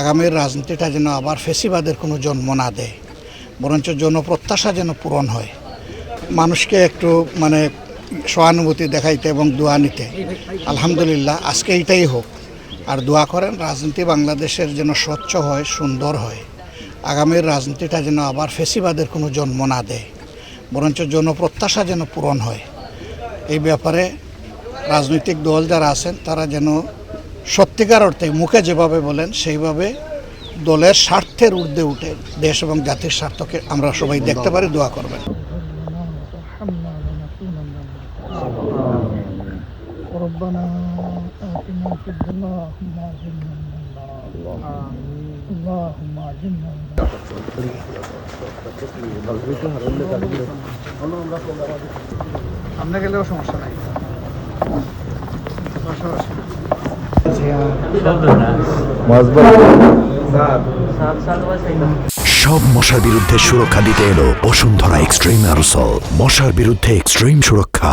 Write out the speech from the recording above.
আগামীর রাজনীতিটা যেন আবার ফেসিবাদের কোনো জন্ম না দেয়, বরঞ্চ জনপ্রত্যাশা যেন পূরণ হয়। মানুষকে একটু মানে সহানুভূতি দেখাইতে এবং দোয়া নিতে। আলহামদুলিল্লাহ, আজকে এইটাই হোক। আর দোয়া করেন, রাজনীতি বাংলাদেশের যেন স্বচ্ছ হয়, সুন্দর হয়। আগামীর রাজনীতিটা যেন আবার ফেসিবাদের কোনো জন্ম না দেয়, বরঞ্চ জনপ্রত্যাশা যেন পূরণ হয়। এই ব্যাপারে রাজনৈতিক দল যারা আছেন, তারা যেন সত্যিকার অর্থে মুখে যেভাবে বলেন সেইভাবে দলের স্বার্থের ঊর্ধ্বে উঠে দেশ এবং জাতির স্বার্থকে আমরা সবাই দেখতে পারি দোয়া করবেন وارحمنا لنكونن من الخاسرين ربنا آتنا في الدنيا اللهم أجرنا من النار اللهم أجرنا من আমরা গেলেও সমস্যা নাই সব মশার বিরুদ্ধে সুরক্ষা দিতে এলো বসুন্ধরা এক্সট্রিম অ্যারোসল। মশার বিরুদ্ধে এক্সট্রিম সুরক্ষা।